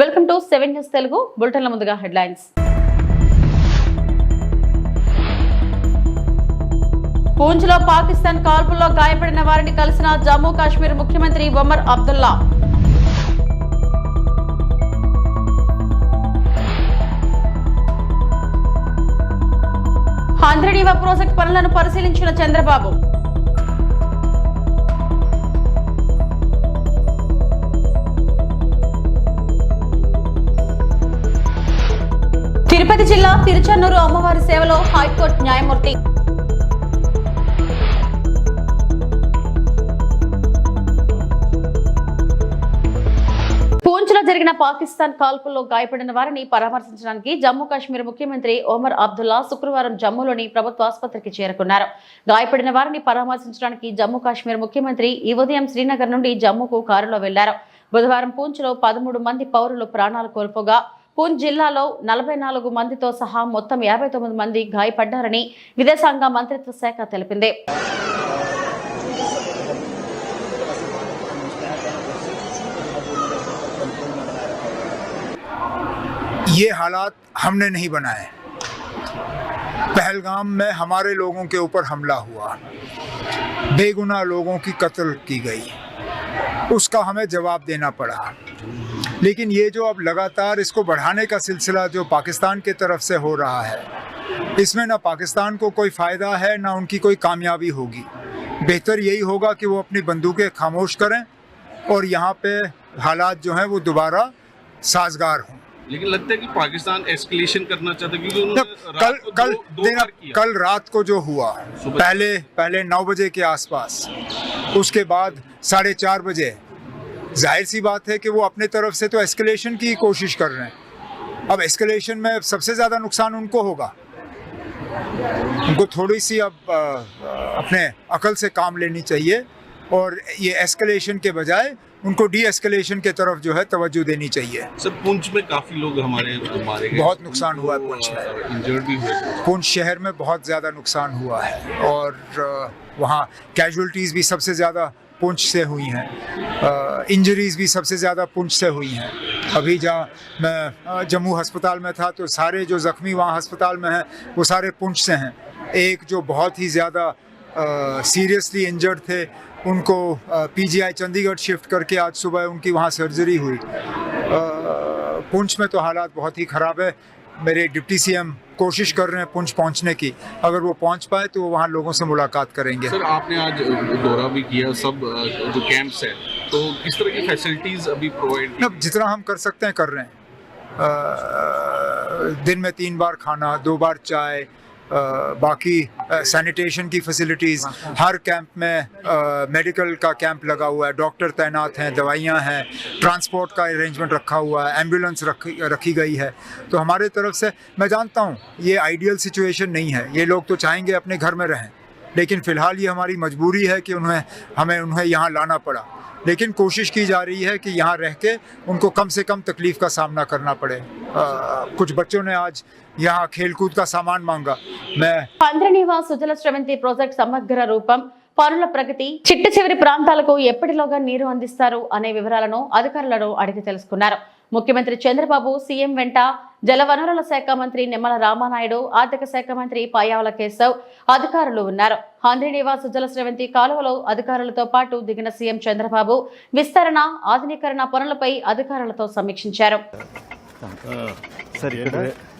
Welcome to seven news Telugu బులెటిన్ల ముందుగా headlines. పూంజ్లో Pakistan కాల్పుల్లో గాయపడిన వారిని కలిసిన జమ్మూ కాశ్మీర్ ముఖ్యమంత్రి ఒమర్ అబ్దుల్లా. హంద్రడీవ ప్రాజెక్ట్ పనులను పరిశీలించిన చంద్రబాబు. తిరుపతి జిల్లా తిరుచన్నూరు అమ్మవారి సేవలో హైకోర్టు న్యాయమూర్తి పూంచ్లో జరిగిన పాకిస్తాన్ కాల్పుల్లో గాయపడిన వారిని పరామర్శించడానికి జమ్మూ కాశ్మీర్ ముఖ్యమంత్రి ఒమర్ అబ్దుల్లా శుక్రవారం జమ్మూలోని ప్రభుత్వ ఆసుపత్రికి చేరుకున్నారు. గాయపడిన వారిని పరామర్శించడానికి జమ్మూ కాశ్మీర్ ముఖ్యమంత్రి ఈ ఉదయం శ్రీనగర్ నుండి జమ్మూకు కారులో వెళ్ళారు. బుధవారం పూంచ్లో పదమూడు మంది పౌరులు ప్రాణాలు కోల్పోగా పూంచ్ జిల్లాలో నలభై నాలుగు మందితో సహా మొత్తం యాభై తొమ్మిది మంది గాయపడ్డారని విదేశాంగ మంత్రిత్వ శాఖ తెలిపింది ये हालात हमने नहीं बनाए पहलगाम में हमारे लोगों के ऊपर हमला हुआ बेगुनाह लोगों की कत्ल की गई उसका हमें जवाब देना पड़ा लेकिन ये जो अब लगातार इसको बढ़ाने का सिलसिला जो पाकिस्तान के तरफ़ से हो रहा है इसमें ना पाकिस्तान को कोई फ़ायदा है ना उनकी कोई कामयाबी होगी। बेहतर यही होगा कि वो अपनी बंदूकें खामोश करें और यहाँ पे हालात जो हैं वो दोबारा साजगार हों। लेकिन लगता है कि पाकिस्तान एस्केलेशन करना चाहता है क्योंकि कल कल दो, दो कल रात को जो हुआ पहले पहले नौ बजे के आसपास उसके बाद साढ़े चार बजे ज़ाहिर सी बात है कि वो अपने तरफ़ से तो एस्केलेशन की कोशिश कर रहे हैं। अब एस्केलेशन में सबसे ज़्यादा नुकसान उनको होगा। उनको थोड़ी सी अब अपने अकल से काम लेनी चाहिए और ये एस्केलेशन के बजाय उनको डी एस्केलेशन के तरफ़ जो है तवज्जो देनी चाहिए। सर पुंछ में काफ़ी लोग हमारे मारे गए। बहुत नुकसान हुआ है पुंछ में। इंजर्ड भी हुए। पुंछ शहर में बहुत ज़्यादा नुकसान हुआ है और वहाँ कैजुअलिटीज़ भी सबसे ज़्यादा पुंछ से हुई हैं। इंजरीज भी सबसे ज़्यादा पुंछ से हुई हैं। अभी जहाँ मैं जम्मू अस्पताल में था तो सारे जो ज़ख्मी वहाँ अस्पताल में हैं, वो सारे पुंछ से हैं। एक जो बहुत ही ज़्यादा सीरियसली इंजर्ड थे, उनको पीजीआई चंडीगढ़ शिफ्ट करके आज सुबह उनकी वहाँ सर्जरी हुई। पुंछ में तो हालात बहुत ही ख़राब है। मेरे डिप्टी सीएम कोशिश कर रहे हैं पुंछ पहुँचने की। अगर वो पहुँच पाए तो वो वहाँ लोगों से मुलाकात करेंगे। सर आपने आज दौरा भी किया सब जो कैंप्स है तो किस तरह की फैसिलिटीज़ अभी प्रोवाइड जितना हम कर सकते हैं कर रहे हैं। आ, दिन में तीन बार खाना दो बार चाय बाकी सैनिटेशन की फैसिलिटीज़ हर कैंप में मेडिकल का कैंप लगा हुआ है डॉक्टर तैनात हैं, दवाइयाँ हैं ट्रांसपोर्ट का अरेंजमेंट रखा हुआ है एंबुलेंस रखी रखी गई है। तो हमारे तरफ़ से, मैं जानता हूँ, ये आइडियल सिचुएशन नहीं है। ये लोग तो चाहेंगे अपने घर में रहें, लेकिन फ़िलहाल ये हमारी मजबूरी है कि उन्हें, हमें उन्हें यहाँ लाना पड़ा। लेकिन कोशिश की जा रही है कि यहाँ रह के उनको कम से कम तकलीफ़ का सामना करना पड़े अ, कुछ बच्चों ने आज यहाँ खेलकूद का सामान मांगा मैं పంద్రనీవ సుజల స్రవంతి ప్రాజెక్ట్ సమగ్ర రూపం పనుల ప్రగతి చిట్ట చివరి ప్రాంతాలకు ఎప్పటిలోగా నీరు అందిస్తారు అనే వివరాలను అధికారులను అడిగి తెలుసుకున్నారు ముఖ్యమంత్రి చంద్రబాబు సీఎం వెంట జలవనరుల శాఖ మంత్రి నిమ్మల రామానాయుడు ఆర్థిక శాఖ మంత్రి పాయావుల కేశవ్ అధికారులు ఉన్నారు. హంద్రీనివా సుజల స్రవంతి కాలువలో అధికారులతో పాటు దిగిన సీఎం చంద్రబాబు విస్తరణ ఆధునీకరణ పనులపై అధికారులతో సమీక్షించారు. సార్ ఇక్కడ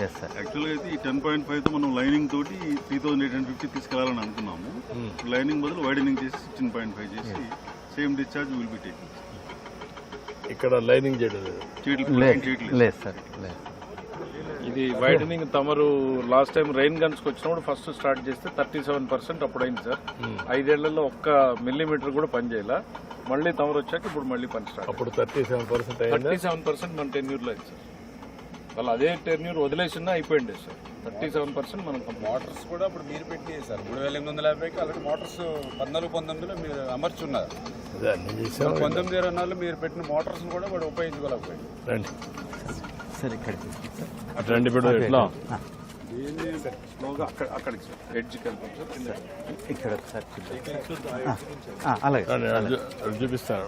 యాక్చువల్గా అయితే ఈ టెన్ పాయింట్ ఫైవ్తో మనం లైనింగ్ తోటి three thousand eight hundred fifty తీసుకెళ్ళాలని అనుకున్నాము. లైనింగ్ బదులు వైడనింగ్ చేసి సిక్స్టీన్ పాయింట్ ఫైవ్ చేసి same discharge will be taking ఇక్కడ లైనింగ్ చేయడం లేదు. సార్ లేదు ఇది వైడనింగ్ తమరు లాస్ట్ టైం రెయిన్ గన్స్ వచ్చినప్పుడు ఫస్ట్ స్టార్ట్ చేస్తే థర్టీ సెవెన్ పర్సెంట్ అప్పుడు అయింది సార్ ఐదేళ్ళలో ఒక్క మిల్లీమీటర్ కూడా పని చేయాల. మళ్ళీ తమరు వచ్చాక ఇప్పుడు మళ్ళీ పని స్టార్ట్ అప్పుడు థర్టీ సెవెన్ పర్సెంట్ అయిందా. థర్టీ సెవెన్ పర్సెంట్ మన టెన్యూర్లో అయింది సార్ వాళ్ళు అదే టెన్యూర్ వదిలేసినా అయిపోయింది సార్. థర్టీ సెవెన్ పర్సెంట్ మనం మోటార్స్ కూడా ఇప్పుడు మీరు పెట్టి సార్ మూడు వేల ఎనిమిది వందల యాభైకి ఆల్రెడీ మోటార్స్ పద్నాలుగు పంతొమ్మిదిలో మీరు అమర్చున్నారు పంతొమ్మిది ఇరవై నాలుగులో మీరు పెట్టిన మోటార్స్ కూడా వాడు ఉపయోగించుకోలేకపోయింది రండి. సార్ రండి ఇప్పుడు ఎట్లా? అక్కడ అక్కడికి సార్. ఎడ్జ్కి వెళ్తాం సార్ కింద. ఇక్కడ ఒకసారి అలాగే చూపిస్తాను.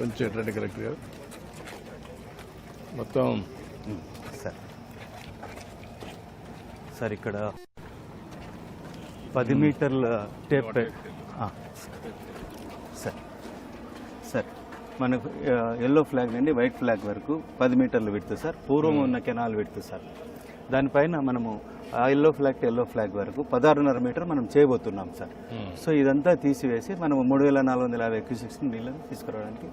కొంచెం రండి కరెక్ట్గా మొత్తం. సార్. సార్ ఇక్కడ పది మీటర్ల టేప్ సార్. సార్. మనకు ఎల్లో ఫ్లాగ్ నుండి వైట్ ఫ్లాగ్ వరకు పది మీటర్లు విడుతు సార్. పూర్వం ఉన్న కెనాల్ విడుతు సార్. దానిపైన మనము ఆ yellow flag to yellow flag వరకు పదహారున్నర మీటర్ మనం చేయబోతున్నాం సార్. సో ఇదంతా తీసివేసి మనం మూడు వేల నాలుగు వందల యాభై క్యూసిక్స్ నీళ్ళని తీసుకురావడానికి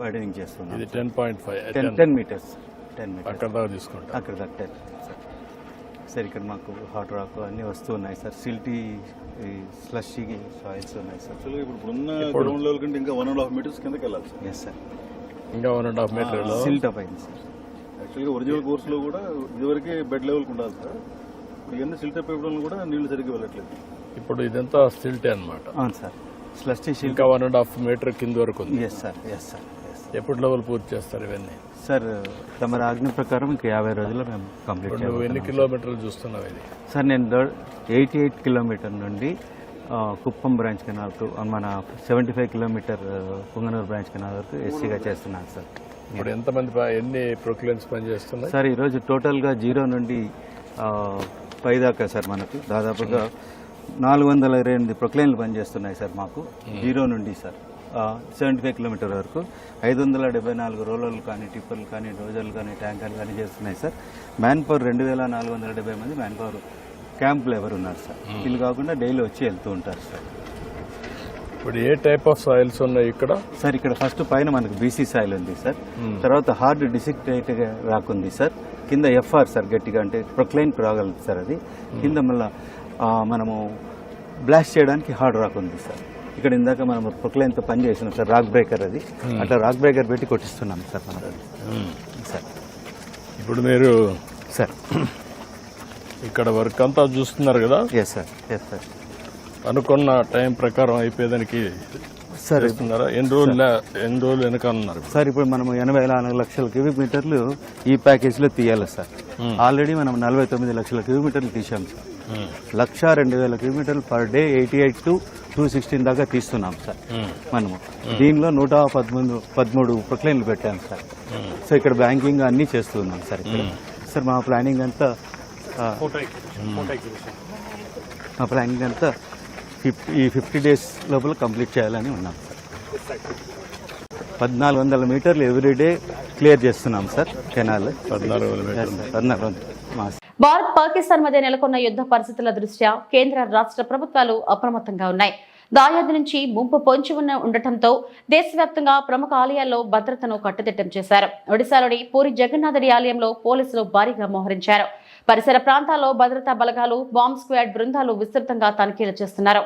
వైడనింగ్ చేస్తున్నాం ఇది ten point five ten ten metres ten metres అక్కడ దాకా తీసుకుంటాం. అక్కడ కట్టారు సార్. సార్ ఇక్కడ మాకు హాట్ రాక్ అన్నీ వస్తూ ఉన్నాయి సార్. సిల్టీ స్లషీ సాయిల్స్ ఉన్నాయి సార్. ఇప్పుడు ఉన్న గ్రౌండ్ లెవెల్ కంటే ఇంకా వన్ అండ్ హాఫ్ మీటర్స్ కిందకి వెళ్ళాలి సార్. Yes sir. ఇంకా one and half metre silt up అయింది సార్. యాక్చువల్గా ఒరిజినల్ కోర్సులో కూడా ఇదివరకే బెడ్ లెవెల్కి ఉండాలి సార్. ఇప్పుడు ఇవన్నీ సిల్టప్ ఇవ్వడం కూడా నీళ్ళు సరిగ్గా వెళ్ళట్లేదు. ఇప్పుడు ఇదంతా స్టిల్టే అన్నమాట. అవును సార్. సిల్ట్ ఇంకా వన్ అండ్ హాఫ్ మీటర్ కింద వరకు ఉంది. ఎస్ సార్ ఎస్ సార్ ఎప్పుడు లెవెల్ పూర్తి చేస్తారు ఇవన్నీ? సార్ తమ ఆజ్ఞ ప్రకారం ఇంకా యాభై రోజుల్లో మేము కంప్లీట్ ఇప్పుడు నువ్వు ఎన్ని కిలోమీటర్లు చూస్తున్నావు ఇది? సార్ నేను ఎయిటీ ఎయిట్ కిలోమీటర్ నుండి ఆ, కుప్పం బ్రాంచ్ కెనాల్ టు మన seventy five kilometre Punganuru branch canal వరకు ఎస్సీగా చేస్తున్నాను సార్ ఇప్పుడు ఎంతమంది ప- ఎన్ని ప్రొక్లెన్స్ పనిచేస్తున్నాయి? సార్ ఈరోజు టోటల్గా జీరో నుండి ఆ, పై దాకా సార్ మనకు. దాదాపుగా నాలుగు వందల ఇరవై ఎనిమిది ప్రొక్లైన్లు పనిచేస్తున్నాయి సార్ మాకు. జీరో నుండి సార్. సెవెంటీ ఫైవ్ కిలోమీటర్ వరకు. ఐదు వందల డెబ్బై నాలుగు రోలర్లు కానీ టిప్పర్లు కానీ డోజర్లు కానీ ట్యాంకర్లు కానీ చేస్తున్నాయి సార్. మ్యాన్ పవర్ రెండు వేల నాలుగు వందల డెబ్బై మంది మ్యాన్ పవర్ క్యాంప్ లేబర్ ఉన్నారు సార్. వీళ్ళు కాకుండా డైలీ వచ్చి వెళ్తూ ఉంటారు సార్. ఇప్పుడు ఏ టైప్ ఆఫ్ సాయిల్స్ ఉన్నాయి ఇక్కడ? సార్ ఇక్కడ ఫస్ట్ పైన మనకు బీసీ సాయిల్ ఉంది సార్. తర్వాత హార్డ్ డిసిక్టేట్ రాకుంది సార్. కింద ఎఫ్ఆర్ సార్ గట్టిగా అంటే ప్రొక్లైన్ రాగలదు సార్ అది. కింద మళ్ళా మనము బ్లాస్ట్ చేయడానికి హార్డ్ రాక్ ఉంది సార్. ఇక్కడ ఇందాక మనం ప్రొక్లైన్తో పని చేసినాం సార్ రాక్ బ్రేకర్ అది. అట్లా రాక్ బ్రేకర్ పెట్టి కొట్టిస్తున్నాం సార్ మనం. సార్. ఇప్పుడు మీరు సార్. ఇక్కడ వర్క్ అంతా చూస్తున్నారు కదా? ఎస్ సార్ ఎస్ సార్ అనుకున్న టైం ప్రకారం అయిపోయేదానికి చేస్తున్నారా? ఎన్ని రోజులు ఎన్ని రోజులు వెనక ఉన్నారు సార్ ఇప్పుడు మనం ఎనభై నాలుగు లక్షల క్యూబిక్ మీటర్లు ఈ ప్యాకేజీలో తీయాలి సార్. ఆల్రెడీ మనం నలభై తొమ్మిది లక్షల క్యూబిక్ మీటర్లు తీసాం సార్. లక్ష రెండు వేల కిలోమీటర్లు per day eighty eight to two sixteen దాకా తీస్తున్నాం సార్. మనము. దీనిలో నూట పదమూడు పదమూడు ప్రొక్లైన్లు పెట్టాం సార్. సో ఇక్కడ బ్యాంకింగ్ అన్నీ చేస్తున్నాం సార్ ఇక్కడ. సార్ మా ప్లానింగ్ అంతా మా ప్లానింగ్ అంతా ఫిఫ్టీ ఈ ఫిఫ్టీ డేస్ లోపల కంప్లీట్ చేయాలని ఉన్నాం. సార్ పద్నాలుగు వందల మీటర్లు ఎవ్రీడే క్లియర్ చేస్తున్నాం సార్ కెనాల్. పద్నాలుగు. పద్నాలుగు వందలు భారత్ పాకిస్తాన్ మధ్య నెలకొన్న యుద్ధ పరిస్థితుల దృష్ట్యా కేంద్ర రాష్ట్ర ప్రభుత్వాలు అప్రమత్తంగా ఉన్నాయి. దాయాది నుంచి ముంపు పొంచి ఉన్న ఉండటంతో దేశవ్యాప్తంగా ప్రముఖ ఆలయాల్లో భద్రతను కట్టుదిట్టం చేశారు. ఒడిశాలోని పూరి జగన్నాథుడి ఆలయంలో పోలీసులు భారీగా మోహరించారు. పరిసర ప్రాంతాల్లో భద్రతా బలగాలు బాంబ్ స్క్వాడ్ బృందాలు విస్తృతంగా తనిఖీలు చేస్తున్నారు.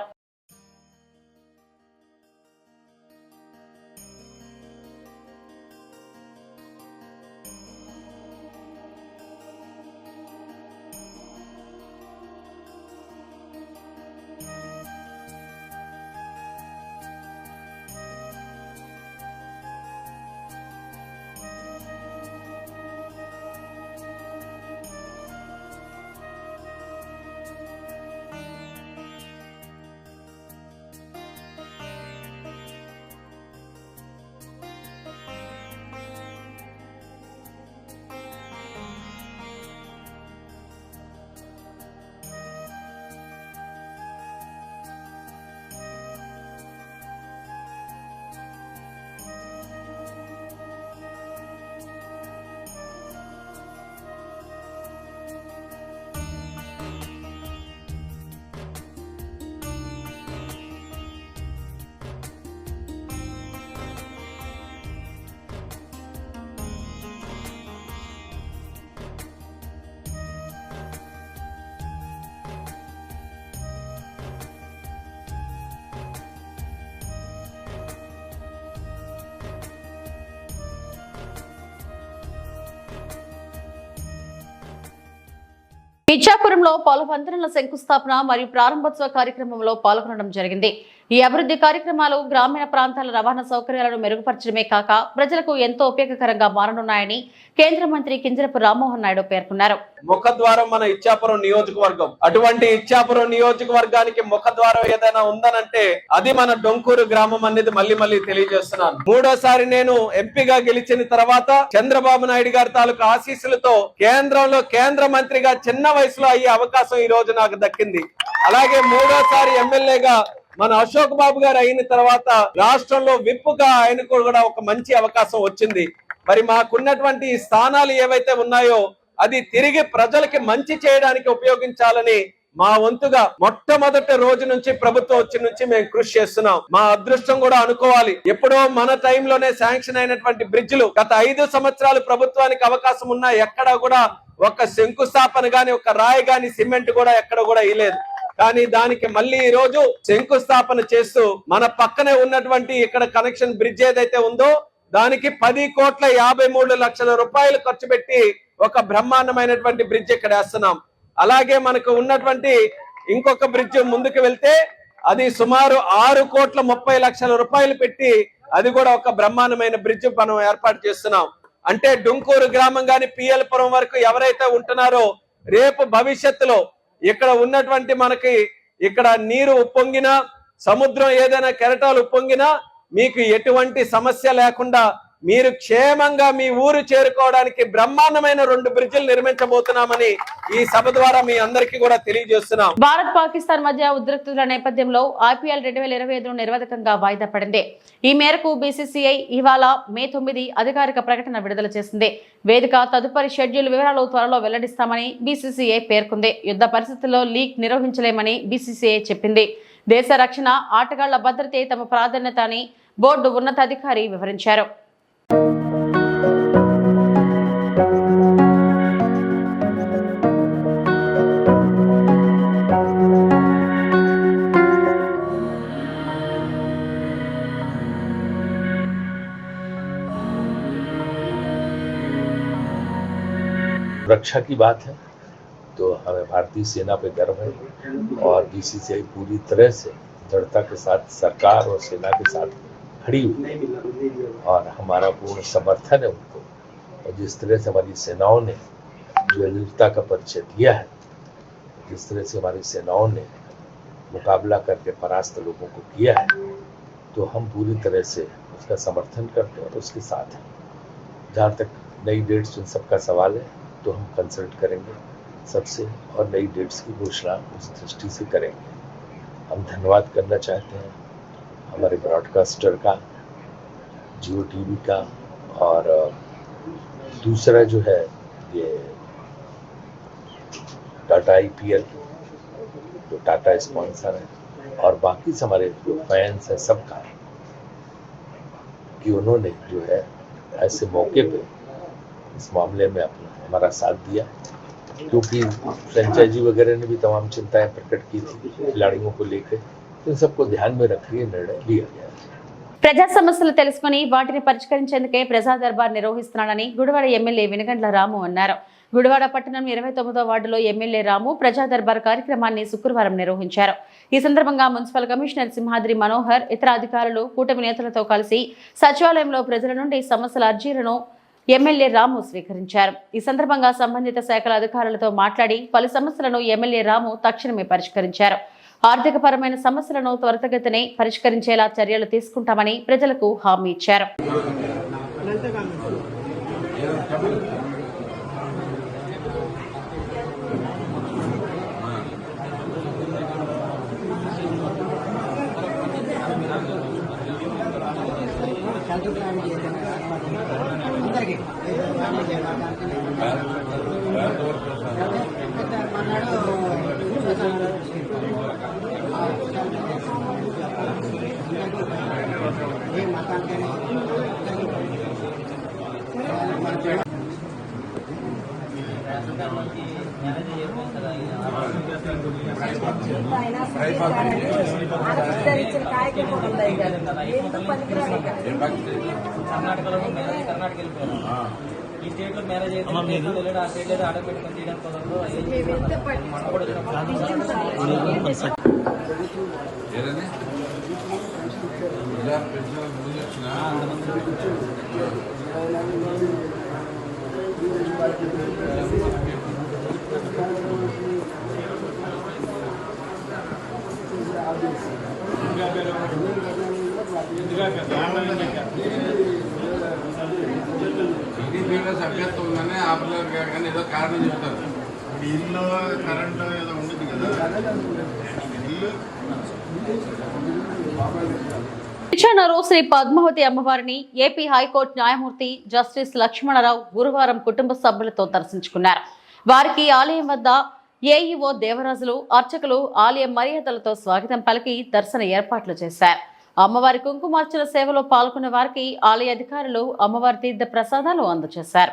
ఇచ్చాపురంలో పలు వంతెనల శంకుస్థాపన మరియు ప్రారంభోత్సవ కార్యక్రమంలో పాల్గొనడం జరిగింది. ఈ అభివృద్ధి కార్యక్రమాలు గ్రామీణ ప్రాంతాల రవాణా సౌకర్యాలను మెరుగుపరచడమే కాక ప్రజలకు ఎంతో ఉపయోగకరంగా మారనున్నాయని కేంద్ర మంత్రి కింజరపు రామ్మోహన్ నాయుడు పేర్కొన్నారు. ముఖద్వారం మన ఇచ్చాపురం నియోజకవర్గం. అటువంటి ఇచ్చాపురం నియోజకవర్గానికి ముఖద్వారం ఏదైనా ఉందనంటే అది మన డొంకూరు గ్రామం అనేది మళ్ళీ మళ్ళీ తెలియజేస్తున్నాను. మూడోసారి నేను ఎంపీగా గెలిచిన తర్వాత చంద్రబాబు నాయుడు గారి తాలూకు ఆశీస్సులతో కేంద్రంలో కేంద్ర మంత్రిగా చిన్న వయసులో అయ్యే అవకాశం ఈ రోజు నాకు దక్కింది. అలాగే మూడోసారి ఎమ్మెల్యేగా మన అశోక్ బాబు గారు అయిన తర్వాత రాష్ట్రంలో విప్పుగా ఆయనకు కూడా ఒక మంచి అవకాశం వచ్చింది. మరి మాకున్నటువంటి స్థానాలు ఏవైతే ఉన్నాయో అది తిరిగి ప్రజలకి మంచి చేయడానికి ఉపయోగించాలని మా వంతుగా మొట్టమొదటి రోజు నుంచి ప్రభుత్వం వచ్చి నుంచి మేము కృషి చేస్తున్నాం. మా అదృష్టం కూడా అనుకోవాలి. ఎప్పుడో మన టైంలోనే శాంక్షన్ అయినటువంటి బ్రిడ్జ్లు గత ఐదు సంవత్సరాలు ప్రభుత్వానికి అవకాశం ఉన్నా ఎక్కడా కూడా ఒక శంకుస్థాపన గాని ఒక రాయి గాని సిమెంట్ కూడా ఎక్కడ కూడా ఇలేదు కానీ దానికి మళ్ళీ ఈ రోజు శంకుస్థాపన చేస్తూ మన పక్కనే ఉన్నటువంటి ఇక్కడ కనెక్షన్ బ్రిడ్జ్ ఏదైతే ఉందో దానికి పది కోట్ల యాభై మూడు లక్షల రూపాయలు ఖర్చు పెట్టి ఒక బ్రహ్మాండమైనటువంటి బ్రిడ్జ్ ఇక్కడ వేస్తున్నాం. అలాగే మనకు ఉన్నటువంటి ఇంకొక బ్రిడ్జ్ ముందుకు వెళ్తే అది సుమారు ఆరు కోట్ల ముప్పై లక్షల రూపాయలు పెట్టి అది కూడా ఒక బ్రహ్మాండమైన బ్రిడ్జ్ మనం ఏర్పాటు చేస్తున్నాం. అంటే డుంకూరు గ్రామం గాని పిఎల్పురం వరకు ఎవరైతే ఉంటున్నారో రేపు భవిష్యత్తులో ఇక్కడ ఉన్నటువంటి మనకి ఇక్కడ నీరు ఉప్పొంగినా సముద్రం ఏదైనా కెరటాలు ఉప్పొంగినా మీకు ఎటువంటి సమస్య లేకుండా మీరు క్షేమంగా మీ ఊరు చేరుకోవడానికి బ్రహ్మాండమైన రెండు బ్రిడ్జిలు నిర్మించబోతున్నామని ఈ సభ ద్వారా మీ అందరికీ కూడా తెలియజేస్తున్నాం. భారత్ పాకిస్తాన్ మధ్య ఉద్రిక్తుల నేపథ్యంలో ఐపీఎల్ రెండు వేల ఇరవై ఐదును నిర్వధకంగా వాయిదా పడింది. ఈ మేరకు బీసీసీఐ ఇవాళ మే తొమ్మిది అధికారిక ప్రకటన విడుదల చేసింది. వేదిక తదుపరి షెడ్యూల్ వివరాలు త్వరలో వెల్లడిస్తామని బీసీసీఐ పేర్కొంది. యుద్ధ పరిస్థితుల్లో లీగ్ నిర్వహించలేమని బీసీసీఐ చెప్పింది. దేశ రక్షణ ఆటగాళ్ళ భద్రతే తమ ప్రాధాన్యత అని బోర్డు ఉన్నతాధికారి వివరించారు. रक्षा की बात है तो हमें भारतीय सेना पे गर्व है और बीसीसीआई पूरी तरह से दृढ़ता के साथ, सरकार और सेना के साथ खड़ी हुई। और हमारा पूर्ण समर्थन है उनको। और जिस तरह से हमारी सेनाओं ने जो वीरता का परिचय दिया है जिस तरह से हमारी सेनाओं ने मुकाबला करके परास्त लोगों को किया है तो हम पूरी तरह से उसका समर्थन करते हैं और उसके साथ हैं। जहाँ तक नई डेट्स उन सबका सवाल है तो हम कंसल्ट करेंगे सबसे और नई डेट्स की घोषणा उस दृष्टि से करेंगे। हम धन्यवाद करना चाहते हैं। हमारे ब्रॉडकास्टर का जियो टीवी का और दूसरा जो है ये टाटा आई आईपीएल जो टाटा स्पॉन्सर है और बाकी हमारे जो फैंस हैं सबका, कि उन्होंने जो है ऐसे मौके पे इस मामले में अपना हमारा साथ दिया। क्योंकि फ्रेंचाइजी वगैरह ने भी तमाम चिंताएँ प्रकट की थी खिलाड़ियों को लेकर। इन सबको ध्यान में रख ये निर्णय लिया गया है ప్రజా సమస్యలు తెలుసుకుని వాటిని పరిష్కరించేందుకే ప్రజా దర్బార్ నిర్వహిస్తున్నానని గుడివాడ ఎమ్మెల్యే వినగండ్ల రాము అన్నారు గుడివాడ పట్టణం ఇరవై తొమ్మిదో వార్డులో ఎమ్మెల్యే రాము ప్రజా దర్బార్ కార్యక్రమాన్ని శుక్రవారం నిర్వహించారు ఈ సందర్భంగా మున్సిపల్ కమిషనర్ సింహాద్రి మనోహర్ ఇతర అధికారులు కూటమి నేతలతో కలిసి సచివాలయంలో ప్రజల నుండి సమస్యల అర్జీలను ఎమ్మెల్యే రాము స్వీకరించారు ఈ సందర్భంగా సంబంధిత శాఖల అధికారులతో మాట్లాడి పలు సమస్యలను ఎమ్మెల్యే రాము తక్షణమే పరిష్కరించారు ఆర్థిక పరమైన సమస్యలను త్వరితగతినే పరిష్కరించేలా చర్యలు తీసుకుంటామని ప్రజలకు హామీ ఇచ్చారు. కర్ణాటకలో కర్ణాటక వెళ్ళిపోయాను ఈ స్టేట్లో మ్యారేజ్ అయితే ఈ స్టేట్లో వెళ్ళాడు ఆ స్టేట్లో ఆర్డర్ పెట్టుకొని తీయడం కుదరదు. అయ్యి మన కూడా వచ్చినప్పుడు టీడీపీలో సభ్యత్వం ఉందని ఆపలేరు కానీ ఏదో కారణం చెప్తారు. ఇల్లు కరెంట్ ఏదో ఉండదు కదా. ఇల్లు. విచారణలో శ్రీ పద్మావతి అమ్మవారిని ఏపీ హైకోర్టు న్యాయమూర్తి జస్టిస్ లక్ష్మణరావు గురువారం కుటుంబ సభ్యులతో దర్శించుకున్నారు. వారికి ఆలయం వద్ద ఏఈఓ దేవరాజులు అర్చకులు ఆలయ మర్యాదలతో స్వాగతం పలికి దర్శన ఏర్పాట్లు చేశారు. అమ్మవారి కుంకుమార్చన సేవలో పాల్గొన్న వారికి ఆలయ అధికారులు అమ్మవారి తీర్థ ప్రసాదాలు అందజేశారు.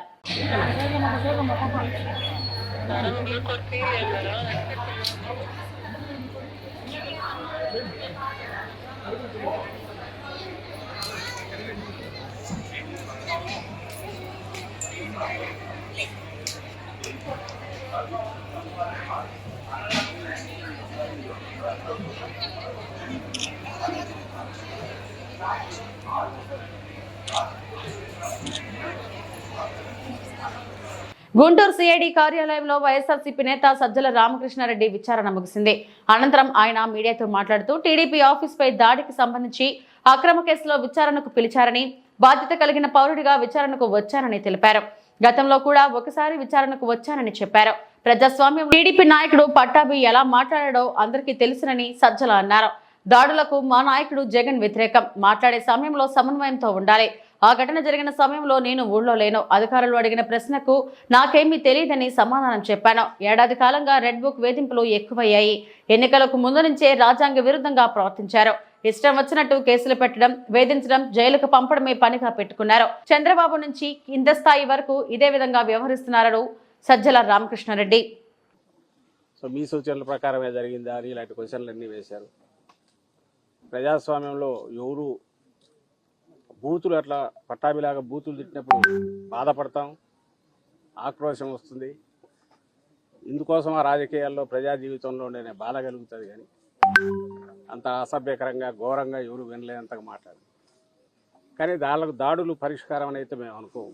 గుంటూరు సిఐడి కార్యాలయంలో వైఎస్ఆర్సీపీ నేత సజ్జల రామకృష్ణారెడ్డి విచారణ ముగిసింది. అనంతరం ఆయన మీడియాతో మాట్లాడుతూ టీడీపీ ఆఫీస్పై దాడికి సంబంధించి అక్రమ కేసులో విచారణకు పిలిచారని బాధ్యత కలిగిన పౌరుడిగా విచారణకు వచ్చానని తెలిపారు. గతంలో కూడా ఒకసారి విచారణకు వచ్చానని చెప్పారు. ప్రజాస్వామ్యం టీడీపీ నాయకుడు పట్టాభి ఎలా మాట్లాడాడో అందరికీ తెలుసునని సజ్జల అన్నారు. దాడులకు మా నాయకుడు జగన్ వ్యతిరేకం. మాట్లాడే సమయంలో సమన్వయంతో ఉండాలి. ఆ ఘటన జరిగిన సమయంలో నేను ఊళ్ళో లేను. అధికారులు అడిగిన ప్రశ్నకు నాకేమీ తెలియదని సమాధానం చెప్పాను. ఏడాది కాలంగా రెడ్ బుక్ వేధింపులు ఎక్కువయ్యాయి. ఎన్నికలకు ముందు నుంచే రాజ్యాంగ విరుద్ధంగా ప్రవర్తించారు. ఇష్టం వచ్చినట్టు కేసులు పెట్టడం వేధించడం జైలుకు పంపడమే పనిగా పెట్టుకున్నారు. చంద్రబాబు నుంచి కింద స్థాయి వరకు ఇదే విధంగా వ్యవహరిస్తున్నారని సజ్జల రామకృష్ణారెడ్డి. సో మీ సూచనల ప్రకారమే జరిగిందా అని ఇలాంటి క్వశ్చన్లు అన్నీ వేశారు. ప్రజాస్వామ్యంలో ఎవరు బూతులు అట్లా పట్టాభిలాగా బూతులు తిట్టినప్పుడు బాధపడతాం. ఆక్రోశం వస్తుంది. ఇందుకోసం ఆ రాజకీయాల్లో ప్రజా జీవితంలో ఉండే బాధ కలుగుతుంది కానీ అంత అసభ్యకరంగా ఘోరంగా ఎవరు వినలేనంతగా మాట్లాడు కానీ దాళ్ళకు దాడులు పరిష్కారం అని అయితే మేము అనుకోము.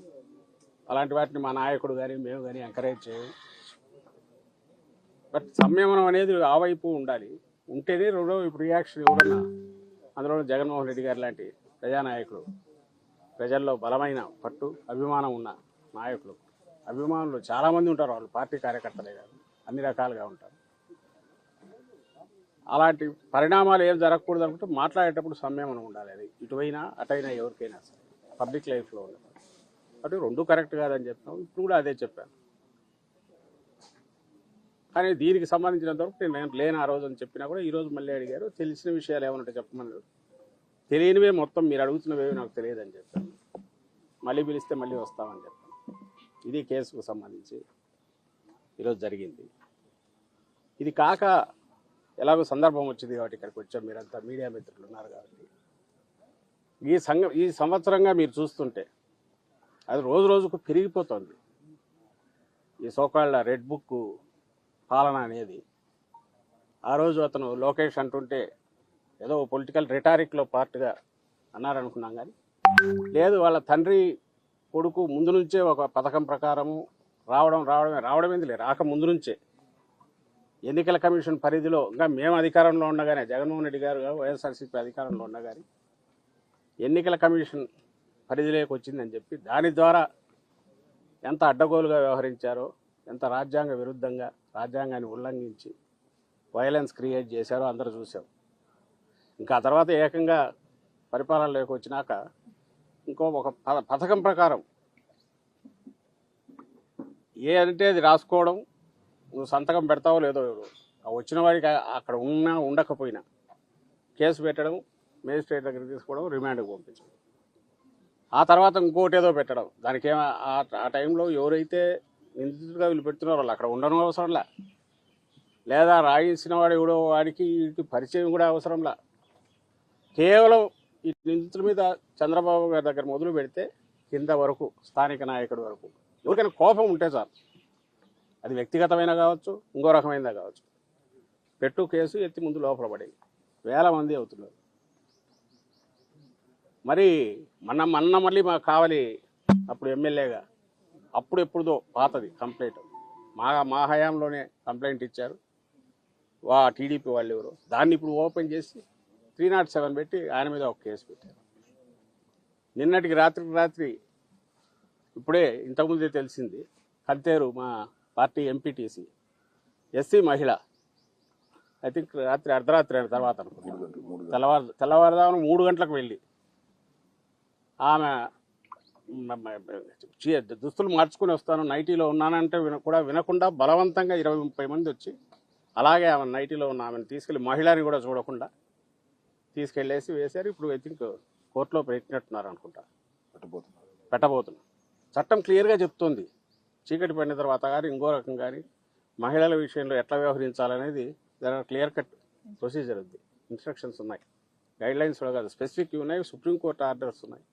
అలాంటి వాటిని మా నాయకుడు కానీ మేము కానీ ఎంకరేజ్ చేయము. బట్ సంయమనం అనేది ఆ వైపు ఉండాలి. ఉంటేనే రెండో ఇప్పుడు రియాక్షన్ ఎవరన్నా అందులో జగన్మోహన్ రెడ్డి గారు లాంటి ప్రజానాయకుడు. ప్రజల్లో బలమైన పట్టు అభిమానం ఉన్న నాయకులు. అభిమానులు చాలామంది ఉంటారు వాళ్ళు పార్టీ కార్యకర్తలే కాదు అన్ని రకాలుగా ఉంటారు. అలాంటి పరిణామాలు ఏం జరగకూడదు అనుకుంటే మాట్లాడేటప్పుడు సంయమనం ఉండాలి అది. ఇటువైనా అటైనా ఎవరికైనా సరే. పబ్లిక్ లైఫ్లో ఉండదు అటు రెండు కరెక్ట్ కాదని చెప్పాను ఇప్పుడు కూడా అదే చెప్పాను. కానీ దీనికి సంబంధించినంతవరకు నేను లేని ఆ రోజు అని చెప్పినా కూడా ఈ రోజు మళ్ళీ అడిగారు తెలిసిన విషయాలు ఏమన్నా చెప్పమన్నారు. తెలియనివే మొత్తం మీరు అడుగుతున్నవేవి నాకు తెలియదని చెప్పాను. మళ్ళీ పిలిస్తే మళ్ళీ వస్తామని చెప్పాను. ఇది కేసుకు సంబంధించి ఈరోజు జరిగింది. ఇది కాక ఎలాగో సందర్భం వచ్చింది కాబట్టి ఇక్కడికి వచ్చాం. మీరంతా మీడియా మిత్రులు ఉన్నారు కాబట్టి. ఈ సంఘ ఈ సంవత్సరంగా మీరు చూస్తుంటే అది రోజు రోజుకు పెరిగిపోతుంది. ఈ సోకాళ్ళ రెడ్ బుక్ పాలన అనేది. ఆ రోజు అతను లోకేష్ అంటుంటే ఏదో పొలిటికల్ రిటారిక్లో పార్ట్గా అన్నారనుకున్నాం కానీ లేదు వాళ్ళ తండ్రి కొడుకు ముందు నుంచే ఒక పథకం ప్రకారము రావడం రావడమే రావడం ఎందుకు రాక ముందు నుంచే ఎన్నికల కమిషన్ పరిధిలో ఇంకా మేము అధికారంలో ఉండగానే జగన్మోహన్ రెడ్డి గారు వైఎస్ఆర్సీపీ అధికారంలో ఉండగానే ఎన్నికల కమిషన్ పరిధిలోకి వచ్చిందని చెప్పి దాని ద్వారా ఎంత అడ్డగోలుగా వ్యవహరించారో ఎంత రాజ్యాంగ విరుద్ధంగా రాజ్యాంగాన్ని ఉల్లంఘించి వైలెన్స్ క్రియేట్ చేశారో అందరూ చూసాం ఇంకా తర్వాత ఏకంగా పరిపాలనలోకి వచ్చినాక ఇంకో ఒక ప- పథకం ప్రకారం ఏ అంటే అది రాసుకోవడం నువ్వు సంతకం పెడతావో లేదో వచ్చిన వాడికి అక్కడ ఉన్నా ఉండకపోయినా కేసు పెట్టడం మేజిస్ట్రేట్ దగ్గర తీసుకోవడం రిమాండ్కి పంపించడం. ఆ తర్వాత ఇంకోటి ఏదో పెట్టడం. దానికి ఏమో ఆ- ఆ టైంలో ఎవరైతే నిందితుడిగా వీళ్ళు పెడుతున్నారో వాళ్ళు అక్కడ ఉండడం అవసరంలా. లేదా రాయించిన వాడు ఎవడో వాడికి వీడికి పరిచయం కూడా అవసరంలా. కేవలం ఈ నిందితుల మీద చంద్రబాబు గారి దగ్గర మొదలు పెడితే కింద వరకు స్థానిక నాయకుడి వరకు. ఎవరికైనా కోపం ఉంటే సార్ అది వ్యక్తిగతమైన కావచ్చు ఇంకో రకమైనదా కావచ్చు. పెట్టు కేసు ఎత్తి ముందు లోపల పడింది. వేల మంది అవుతున్నారు. మరి మన మొన్న మళ్ళీ మాకు కావాలి అప్పుడు ఎమ్మెల్యేగా. అప్పుడు ఎప్పుడుదో పాతది కంప్లైంట్. మా మా హయాంలోనే కంప్లైంట్ ఇచ్చారు. వా టీడీపీ వాళ్ళు ఎవరు. దాన్ని ఇప్పుడు ఓపెన్ చేసి త్రీ నాట్ సెవెన్ పెట్టి ఆయన మీద ఒక కేసు పెట్టారు. నిన్నటికి రాత్రికి రాత్రి ఇప్పుడే ఇంతకుముందే తెలిసింది కంతేరు మా పార్టీ ఎంపీటీసీ ఎస్సీ మహిళ ఐ థింక్ రాత్రి అర్ధరాత్రి అయిన తర్వాత తెల్లవారు తెల్లవారుదామున మూడు గంటలకు వెళ్ళి ఆమె దుస్తులు మార్చుకుని వస్తాను నైటీలో ఉన్నానంటే విన కూడా వినకుండా బలవంతంగా ఇరవై ముప్పై మంది వచ్చి అలాగే ఆమె నైటీలో ఉన్న ఆమెను తీసుకెళ్ళి మహిళని కూడా చూడకుండా తీసుకెళ్ళేసి వేశారు. ఇప్పుడు ఐ థింక్ కోర్టులో పెట్టినట్టున్నారు అనుకుంటా. పెట్టబోతున్నారు. చట్టం క్లియర్గా చెప్తుంది. చీకటి పడిన తర్వాత కానీ ఇంకో రకం కానీ మహిళల విషయంలో ఎట్లా వ్యవహరించాలనేది దాని క్లియర్ కట్ ప్రొసీజర్ ఉంది. ఇన్స్ట్రక్షన్స్ ఉన్నాయి. గైడ్ లైన్స్ కూడా కాదు. స్పెసిఫిక్ ఉన్నాయి. సుప్రీంకోర్టు ఆర్డర్స్ ఉన్నాయి.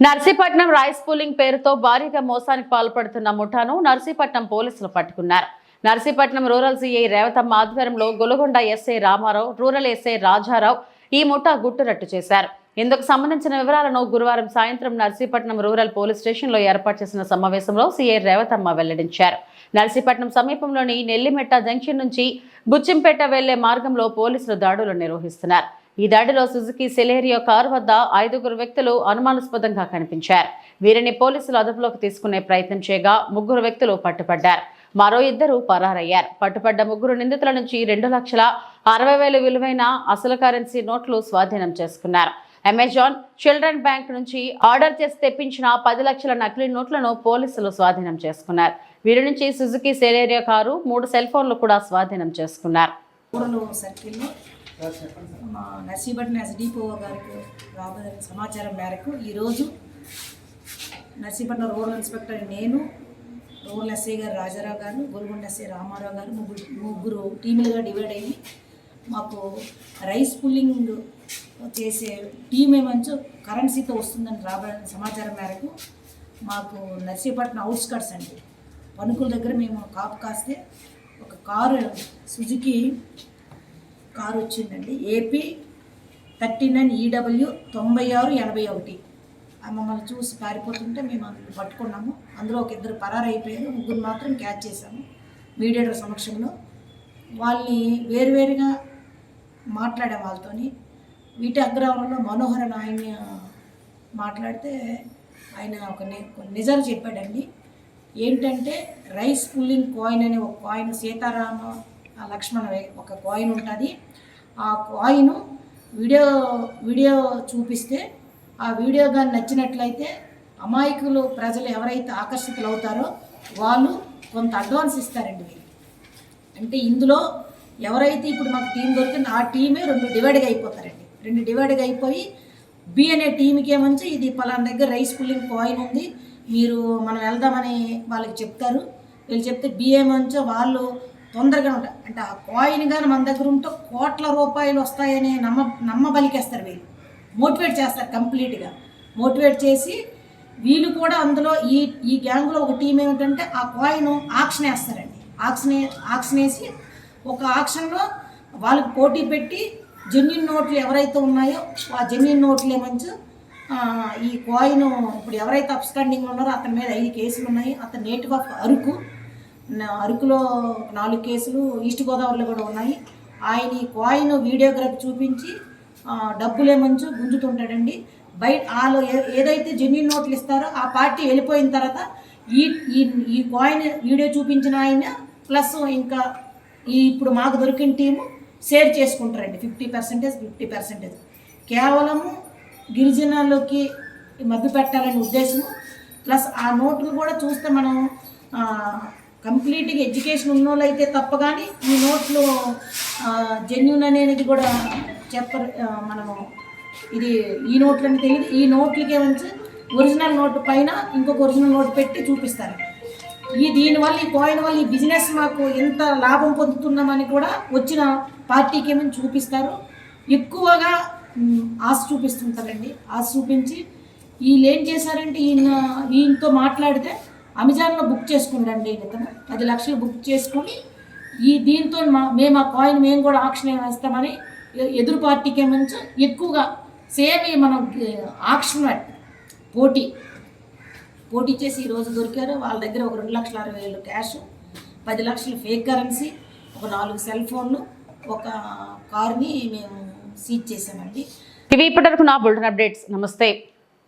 నర్సీపట్నం రైస్ పూలింగ్ పేరుతో భారీగా మోసానికి పాల్పడుతున్న ముఠాను నర్సీపట్నం పోలీసులు పట్టుకున్నారు. నర్సీపట్నం రూరల్ సిఐ రేవతమ్మ ఆధ్వర్యంలో Golagonda SI Ramarao rural SI Rajarao ఈ ముఠా గుట్టురట్టు చేశారు. ఇందుకు సంబంధించిన వివరాలను గురువారం సాయంత్రం నర్సీపట్నం రూరల్ పోలీస్ స్టేషన్లో ఏర్పాటు చేసిన సమావేశంలో సీఐ రేవతమ్మ వెల్లడించారు. నర్సీపట్నం సమీపంలోని నెల్లిమెట్ట జంక్షన్ నుంచి బుచ్చింపేట వెళ్ళే మార్గంలో పోలీసులు దాడులు నిర్వహిస్తున్నారు. ఈ దాడిలో సుజుకి సెలేరియో కారు వద్ద ఐదుగురు వ్యక్తులు అనుమానాస్పదంగా కనిపించారు. వీరిని పోలీసులు అదుపులోకి తీసుకునే ప్రయత్నం చేయగా ముగ్గురు వ్యక్తులు పట్టుపడ్డారు. మరో ఇద్దరు పరారయ్యారు. పట్టుపడ్డ ముగ్గురు నిందితుల నుంచి రెండు లక్షల అరవై వేల విలువైన అసలు కరెన్సీ నోట్లు స్వాధీనం చేసుకున్నారు. అమెజాన్ చిల్డ్రన్ బ్యాంక్ నుంచి ఆర్డర్ చేసి తెప్పించిన పది లక్షల నకిలీ నోట్లను పోలీసులు స్వాధీనం చేసుకున్నారు. వీరి నుంచి సుజుకి సెలేరియా కారు మూడు సెల్ ఫోన్లు కూడా స్వాధీనం చేసుకున్నారు. కూడలు ఎస్డిపిఓ గారికి రాబోయే సమాచారం మేరకు ఈరోజు నర్సీపట్నం రూరల్ ఇన్స్పెక్టర్ నేను రూరల్ ఎస్ఐ గారు రాజారావు గారు గోల్కొండ ఎస్ఐ రామారావు గారు ముగ్గురు ముగ్గురు టీములుగా డివైడ్ అయ్యి మాకు రైస్ పుల్లింగ్ చేసే టీం ఏమంచో కరెన్సీతో వస్తుందని రాబోయే సమాచారం మేరకు మాకు నర్సీపట్నం అవుట్స్కట్స్ అండి. పనుకుల దగ్గర మేము కాపు కాస్తే ఒక కారు సుజుకి కారు వచ్చిందండి. ఏపీ థర్టీ నైన్ ఈడబ్ల్యూ తొంభై ఆరు ఎనభై ఒకటి. మమ్మల్ని చూసి పారిపోతుంటే మేము అందులో పట్టుకున్నాము. అందులో ఒక ఇద్దరు పరారైపోయారు. ముగ్గురు మాత్రం క్యాచ్ చేశాము. మీడియేటర్ సమక్షంలో వాళ్ళని వేరువేరుగా మాట్లాడాం వాళ్ళతోని వీటి అగ్రహంలో మనోహరన్ ఆయన్ని మాట్లాడితే ఆయన ఒక నిజాలు చెప్పాడండి. ఏంటంటే రైస్ పుల్లింగ్ కాయిన్ అనే ఒక కాయిన్ సీతారామ లక్ష్మణ ఒక కాయిన్ ఉంటుంది. ఆ కాయిన్ వీడియో వీడియో చూపిస్తే ఆ వీడియో కానీ నచ్చినట్లయితే అమాయకులు ప్రజలు ఎవరైతే ఆకర్షితులు అవుతారో వాళ్ళు కొంత అడ్వాన్స్ ఇస్తారండి మీరు అంటే ఇందులో ఎవరైతే ఇప్పుడు మాకు టీం దొరికింది ఆ టీమే రెండు డివైడ్గా అయిపోతారండి. రెండు డివైడ్గా అయిపోయి బి అనే టీంకి ఏమంచి ఇది పలానా దగ్గర రైస్ పుల్లింగ్ కాయిన్ ఉంది మీరు మనం వెళ్దామని వాళ్ళకి చెప్తారు. వీళ్ళు చెప్తే బి ఏమంచో వాళ్ళు తొందరగా ఉంటారు అంటే ఆ కాయిన్ కానీ మన దగ్గర ఉంటే కోట్ల రూపాయలు వస్తాయని నమ్మ నమ్మబలికేస్తారు వీళ్ళు. మోటివేట్ చేస్తారు కంప్లీట్గా. మోటివేట్ చేసి వీళ్ళు కూడా అందులో ఈ ఈ గ్యాంగ్లో ఒక టీం ఏమిటంటే ఆ కాయిన్ ఆక్షన్ వేస్తారండి. ఆక్షన్ ఆక్షన్ వేసి ఒక ఆక్షన్లో వాళ్ళకి పోటీ పెట్టి జెన్యున్ నోట్లు ఎవరైతే ఉన్నాయో ఆ జెన్యున్ నోట్లు మంచి ఈ కాయిన్ ఇప్పుడు ఎవరైతే అప్స్టాండింగ్ ఉన్నారో అతని మీద ఐదు కేసులు ఉన్నాయి. అతను నేటివ్ ఆఫ్ అరకు నా- అరకులో నాలుగు కేసులు ఈస్ట్ గోదావరిలో కూడా ఉన్నాయి. ఆయన ఈ కాయిన్ వీడియోగ్రఫీ చూపించి డబ్బులేమంచు గుంజుతుంటాడండి. బయట వాళ్ళు ఏ- ఏదైతే జెన్యున్ నోట్లు ఇస్తారో ఆ పార్టీ వెళ్ళిపోయిన తర్వాత ఈ ఈ ఈ కాయిన్ వీడియో చూపించిన ఆయన ప్లస్ ఇంకా ఈ ఇప్పుడు మాకు దొరికిన టీము షేర్ చేసుకుంటారండి. Fifty percentage fifty percentage. కేవలము గిరిజనాల్లోకి మభ్య పెట్టాలనే ఉద్దేశం ప్లస్ ఆ నోట్లు కూడా చూస్తే మనం కంప్లీట్గా ఎడ్యుకేషన్ ఉన్నోళ్ళు అయితే తప్ప కానీ ఈ నోట్లు జెన్యున్ అనేది కూడా చెప్పరు మనము ఇది ఈ నోట్లని తెలియదు ఈ నోట్లకి ఏమంచి ఒరిజినల్ నోటు పైన ఇంకొక ఒరిజినల్ నోటు పెట్టి చూపిస్తారు. ఈ దీనివల్ల ఈ కాయిన్ వల్ల ఈ బిజినెస్ మాకు ఎంత లాభం పొందుతున్నామని కూడా వచ్చిన పార్టీకి ఏమని చూపిస్తారు. ఎక్కువగా ఆశ చూపిస్తుంటారండి. ఆశ చూపించి వీళ్ళు ఏం చేశారంటే ఈయన ఈయనతో మాట్లాడితే అమెజాన్లో బుక్ చేసుకుండండి ఇతను. పది లక్షలు బుక్ చేసుకొని ఈ దీంతో మా మేము ఆ కాయిన్ మేము కూడా ఆక్షన్ వేస్తామని ఎదురు పార్టీకి మంచి ఎక్కువగా సేమ్ మనం ఆక్షన్ పోటీ. పోటీ చేసి ఈరోజు దొరికారు. వాళ్ళ దగ్గర ఒక రెండు లక్షల అరవై వేలు క్యాష్ పది లక్షలు ఫేక్ కరెన్సీ ఒక నాలుగు సెల్ ఫోన్లు ఒక కార్ని మేము సీజ్ చేసామండి ఇవి ఇప్పటివరకు నా బుల్టన్ అప్డేట్స్. నమస్తే.